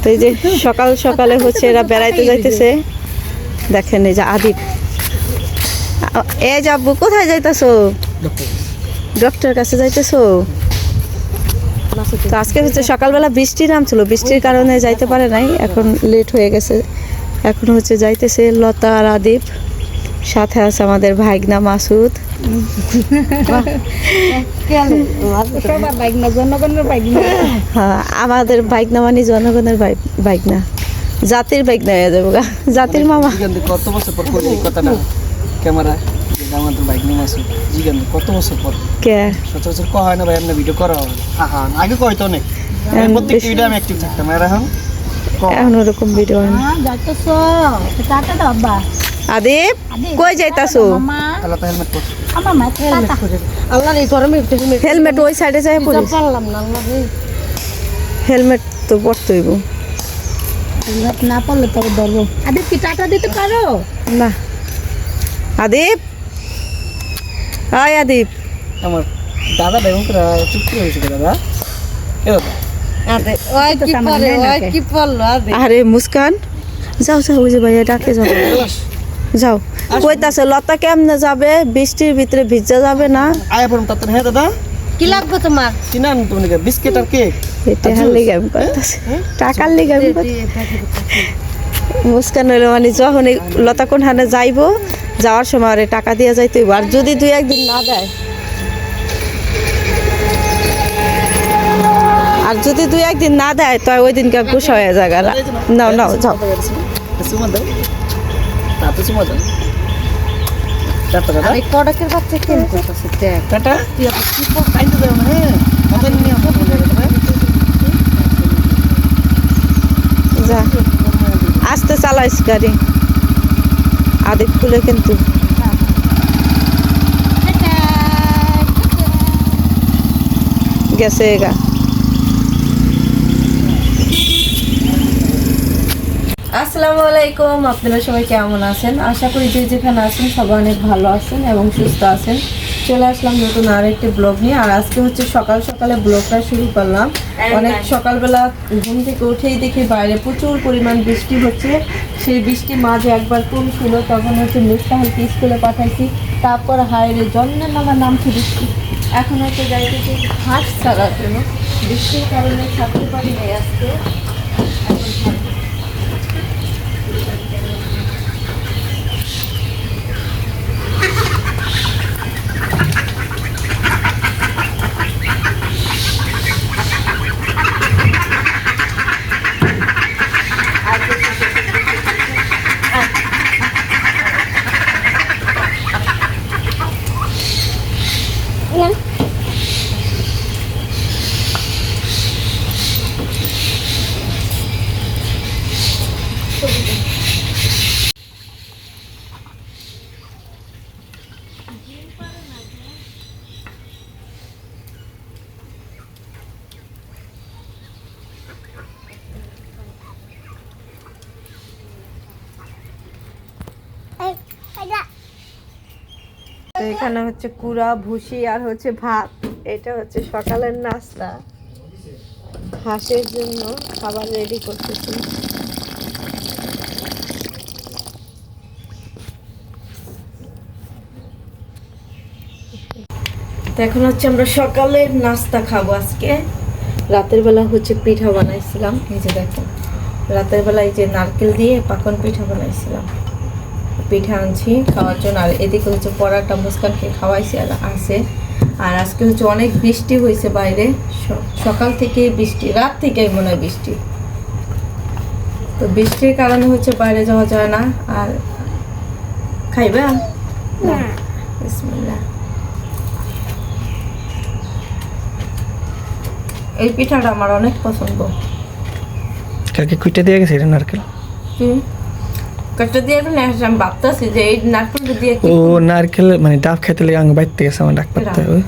তো এই যে সকাল সকালে হচ্ছে এরা বেড়াইতে যাইতেছে। দেখেন এই যে আদিপ এ যাব কোথায় যাইতেছো? ডক্টর কাছে যাইতেছো? তো আজকে হচ্ছে সকালবেলা বৃষ্টি নামছিল, বৃষ্টির কারণে যাইতে পারে নাই, এখন লেট হয়ে গেছে। এখন হচ্ছে যাইতেছে লতা আর আদিপ সাথে আছে আমাদের ভাইগনা মাসুদ। সবার বাইক না জনগণের বাইক না হ্যাঁ আমাদের বাইক না মানে জনগণের বাইক না জাতির বাইক না হয়ে যাব গা। জাতির মামা। কত বছর পর কথাটা? ক্যামেরা আমাদের বাইক নিয়ে জিগান কত বছর পর? কে? সচরাচর কয় হয় না ভাই ভিডিও করা হয়। হ্যাঁ হ্যাঁ আগে কয়তো অনেক। এখন ভিডিও আমি অ্যাক্টিভ থাকতাম। আর এখন? এখন ওরকম ভিডিও হয় না। হ্যাঁ টাটা আদিপ, কই যাইতাছো? হেলমেট ওই সাইডে যাই পড়িস। হেলমেট তো পড়তে হইব। না পড়লে তবে ধরবো। আদিপ কি টাটা দিতে পারো? না। আদিপ হাই আদিপ আমার দাদা বেগম করে চুক্তি হয়েছে দাদা? আরে মুস্কান যাও যাও ওই যে ভাইয়া ডাকে যাও। যাও কইতাছে লতা কেমনে যাবে বৃষ্টির ভিতরে ভিজা যাবে না আয়া পড়ুন তার হ্যাঁ দাদা কি লাগবে তোমার কিনান তুমি বিস্কিট আর কেক এটা হার লিগে আমি করতেছি টাকার লিগে আমি। মুস্কান হইল মানে যখন এই লতা কোন হানে যাইবো যাওয়ার সময় আরে টাকা দিয়ে যাইতে হইব আর যদি দুই একদিন না দেয় আর যদি দুই একদিন না দেয় তো ওই দিনকে গুসা হয়ে যায় গা। নাও নাও যাও এই কড়কের বাচ্চা কেন করতেছে দেখ। তুই কি না হ্যাঁ। আমাদের নিয়ে আসো যা। আস্তে চালাইস গাড়ি। আদিক খুলে কিন্তু। গেছে গা। আসসালামু আলাইকুম আপনারা সবাই কেমন আছেন? আশা করি যে যেখানে আছেন সবাই অনেক ভালো আছেন এবং সুস্থ আছেন। চলে আসলাম নতুন আর একটি ব্লগ নিয়ে আর আজকে হচ্ছে সকাল সকালে ব্লগটা শুরু করলাম। অনেক সকালবেলা ঘুম থেকে উঠেই দেখি বাইরে প্রচুর পরিমাণ বৃষ্টি হচ্ছে। সেই বৃষ্টি মাঝে একবার কম ছিল তখন হচ্ছে মিস্তাহালকে স্কুলে পাঠাইছি। তারপর হাইরে জন্মের নামার নামছে বৃষ্টি? এখন হচ্ছে যাইতেছি হাঁস ছাড়ার জন্য। বৃষ্টির কারণে ছাড়তে পারি নাই আজকে এখন ছাড়বো। তো এখানে হচ্ছে কুড়া, ভুসি আর হচ্ছে ভাত। এটা হচ্ছে সকালের নাস্তা। হাঁসের জন্য খাবার রেডি করতেছি। এখন হচ্ছে আমরা সকালের নাস্তা খাব আজকে। রাতের বেলা হচ্ছে পিঠা বানাইছিলাম। এই যে দেখো রাতের বেলা এই যে নারকেল দিয়ে পাকন পিঠা বানাইছিলাম। পিঠা আনছি খাওয়ার জন্য। আর এদিকে হচ্ছে পরাটা মুস্কানকে খাওয়াইছি আর আছে। আর আজকে হচ্ছে অনেক বৃষ্টি হয়েছে বাইরে। সকাল থেকে বৃষ্টি রাত থেকেই মনে হয় বৃষ্টি। তো বৃষ্টির কারণে হচ্ছে বাইরে যাওয়া যায় না। আর খাইবে? এই পিঠাটা আমার অনেক পছন্দ। কালকে কুইটা দিয়ে গেছে এটা নারকেল? কি? দিয়ে আমি ভাবতেছি যে এই দিয়ে কি ও নারকেল মানে ডাব খেতে লেগে আঙ্গ বাইতে গেছে আমার ডাক পাতে ওই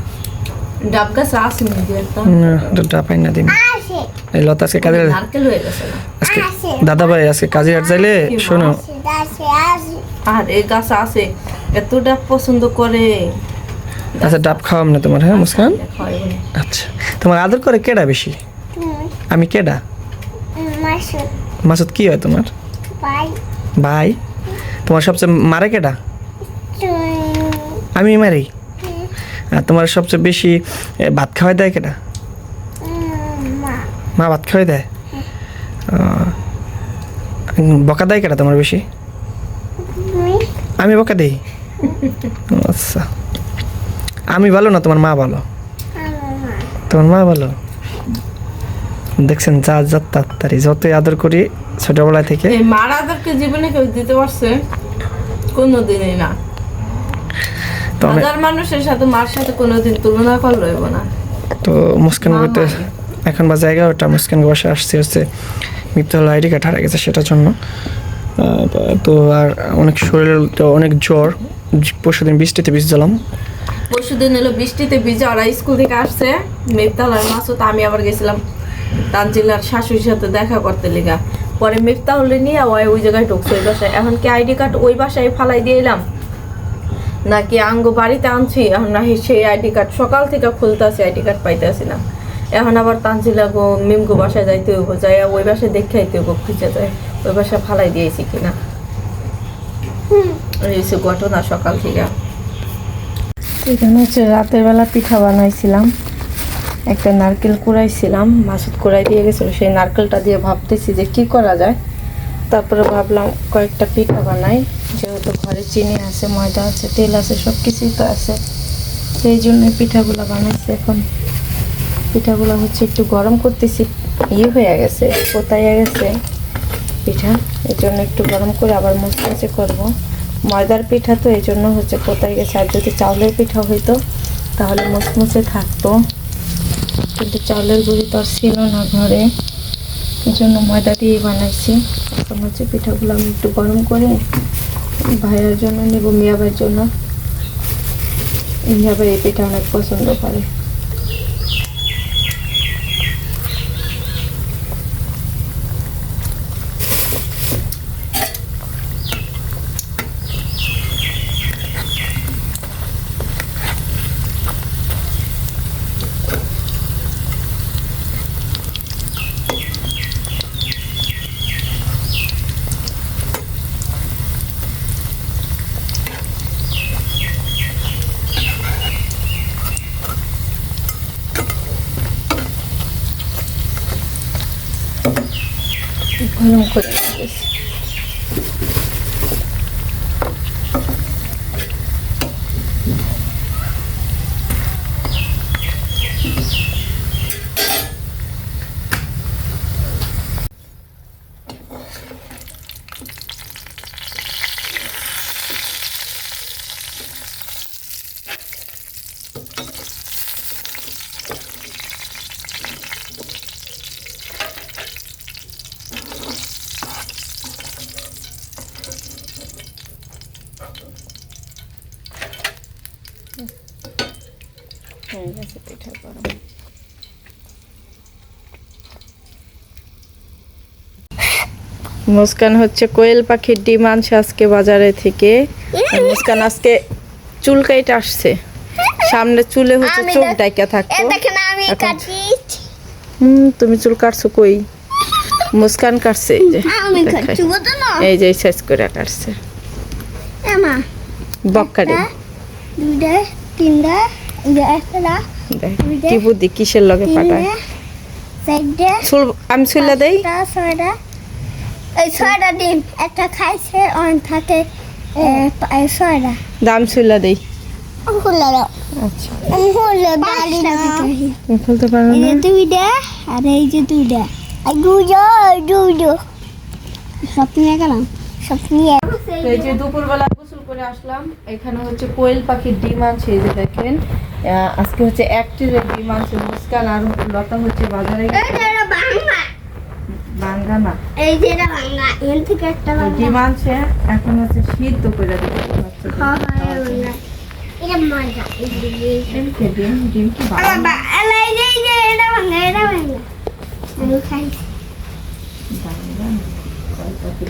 ডাব গাছ আছে নাকি একটা? না, ওটা ডাব পাই না দিন এই লতা আজকে কাজে নারকেল হয়ে গেছে আজকে দাদা ভাই আজকে কাজে হাট যাইলে শোনো। আর এই গাছ আছে এত ডাব পছন্দ করে। আচ্ছা ডাব খাওয়াম না তোমার হ্যাঁ মুস্কান? খাওয়াই বলে। আচ্ছা। তোমার আদর করে কেডা বেশি? আমি কেডা? মাসুদ কি হয় তোমার? ভাই। তোমার সবচেয়ে মারে কেটা আমি মারি? আর তোমার সবচেয়ে বেশি ভাত খাওয়াই দেয় কেটা মা ভাত খাওয়াই দেয়? বকা দেয় কেটা তোমার বেশি? আমি? বকা দিই? আচ্ছা। আমি ভালো না তোমার মা ভালো? তোমার মা ভালো? দেখছেন যা যা তাড়াতাড়ি যতই আদর করি ছোটবেলা থেকে? এই মারাদেরকে জীবনে কেউ দিতে পারছে কোনোদিনই না। হাজার মানুষের সাথে মার সাথে কোনোদিন তুলনা করা না। তো মুস্কান করতে এখন বা জায়গা ওটা মুস্কান বসে আসছে হচ্ছে মৃত্যু আইডি কার্ড হারা গেছে সেটার জন্য। তো আর অনেক শরীর তো অনেক জ্বর পরশু দিন বৃষ্টিতে ভিজলাম পরশু দিন এলো বৃষ্টিতে ভিজে ওরা স্কুল থেকে আসছে মাসুদ আমি আবার গেছিলাম তানজিলার শাশুড়ির সাথে দেখা করতে লেগা। পরে মিফতাহুল নিয়ে ওই ওই জায়গায় ঢুকছে ওই বাসায়। এখন কি আইডি কার্ড ওই বাসায় ফালাই দিয়ে এলাম? নাকি আঙ্গ বাড়িতে আনছি এখন না সেই আইডি কার্ড সকাল থেকে খুলতে আসি আইডি কার্ড পাইতে আসি না। এখন আবার তানজিলা গো মিমগো বাসায় যাইতে হইব যাই ওই বাসায় দেখে আইতে হইব খুঁজে যায় ওই বাসায় ফালাই দিয়েছি কিনা। এই ঘটনা সকাল থেকে। এখানে হচ্ছে রাতের বেলা পিঠা বানাইছিলাম। একটা নারকেল কুড়াইছিলাম, মাসুদ কুড়াই দিয়ে গেছিল, সেই নারকেলটা দিয়ে ভাবতেছি যে কি করা যায়। তারপরে ভাবলাম কয়েকটা পিঠা বানাই, যেহেতু ঘরে চিনি আছে, ময়দা আছে, তেল আছে সব কিছুই তো আছে। সেই জন্য পিঠাগুলো বানাইছি এখন। পিঠাগুলো হচ্ছে একটু গরম করতেছি ইয়ে হয়ে গেছে কোথায় গেছে পিঠা। এই জন্য একটু গরম করে আবার মুচমুচে করব। ময়দার পিঠা তো এই জন্য হচ্ছে কোথায় গেছে। আর যদি চাউলের পিঠা হইতো, তাহলে মুচমুচে থাকতো। কিন্তু চাউলের গুঁড়ি তো আর ছিল না ঘরে। এই জন্য ময়দা দিয়ে বানাইছি। এখন হচ্ছে পিঠাগুলো আমি একটু গরম করে ভাইয়ের জন্য নেব মিয়াবার জন্য। মিয়া এই পিঠা অনেক পছন্দ করে। গরম করে দিয়েছি হয়ে গেছে পিঠা গরম মুস্কান হচ্ছে কোয়েল পাখির ডিম আনছে আজকে বাজারে থেকে। মুস্কান আজকে চুল কাইটা আসছে। সামনে চুলে হচ্ছে চোখ ডাইকা থাকতো। হুম তুমি চুল কাটছো কই? মুস্কান কাটছে এই যে এই যে শেষ করে কাটছে। এমা বক্কা ডিম দুইটা তিনটা এই যে একটা দেখ কি বুদ্ধি কিসের লগে পাঠায়? চুল আমি চুল্লা দেই। এই ছয়টা ডিম একটা খাইছে অন থাকে এই ছয়টা দাম দেই। খুলে দাও। আচ্ছা। খুলে বাড়ি তুমি খুলতে পারো না? যে দুইটা আর এই যে দুইটা আর দুইটা দুইটা সব নিয়ে গেলাম। সব নিয়ে। এই যে দুপুরবেলা গোসল করে আসলাম এখানে হচ্ছে কোয়েল পাখির ডিম আছে এই যে দেখেন। আহ, আজকে হচ্ছে এক ট্রের ডিম আছে মুস্কান আর লতা হচ্ছে বাজারে ভাঙা বাঙ্গা না। এই যে এটা ভাঙা এর থেকে একটা তো ভাঙা ডিম আনছে এখন হচ্ছে সিদ্ধ করে দিতে হ্যাঁ, হ্যাঁ, এটা মজা ডিম। কে ডিম? ডিম কি বানানো? এই যে- এই যে এটা ভাঙা এটা ভাঙা আমি খাইছি বাঙ্গা না। কোয়েল পাখির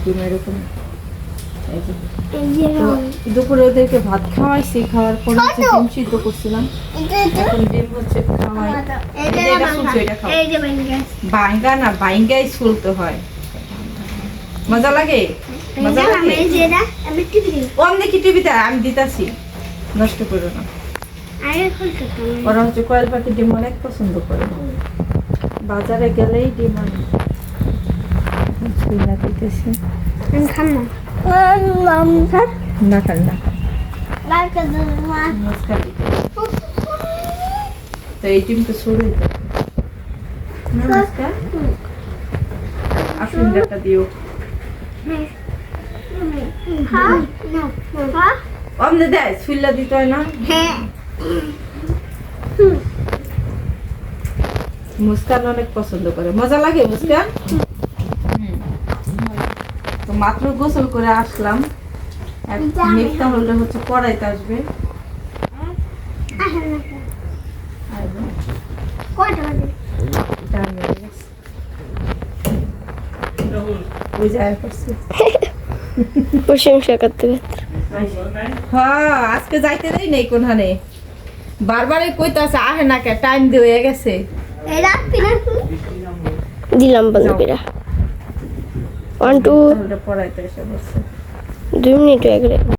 দুপুরে ওদেরকে ভাত খাওয়াইছি খাওয়ার পর হচ্ছে ডিম সিদ্ধ করছিলাম। এটা এটা এখন ডিম হচ্ছে খাওয়াই। বাইঙ্গা না বাইঙ্গাই ছুলতে হয়। মজা লাগে? মজা অমনি কি টিভিতে আমি দিতাছি। নষ্ট করো না। ওরা হচ্ছে কয়েল পাখি ডিম অনেক পছন্দ করে। বাজারে গেলেই ডিম আনে দিতেছি খাম না না খান না খান তো এই তো সরে নমস্কার। আসুন একটা দিও। অমনে দেয় শুইলা দিতে হয় না? হ্যাঁ মুস্কান অনেক পছন্দ করে। মজা লাগে মুস্কান? মাত্র গোসল করে আসলাম। মিথ্যা হলে হচ্ছে পড়াইতে আসবে। হয়ে গেছে। ওই যায় করছে। প্রশংসা করতে করতে হ্যাঁ আজকে যাইতে দেই নেই কোনখানে। বারবারই কইতাছে আহে না কে টাইম দিয়ে হয়ে গেছে। দিলাম বান্ধবীরা ওয়ান টু দুই মিনিট হয়ে গেলে।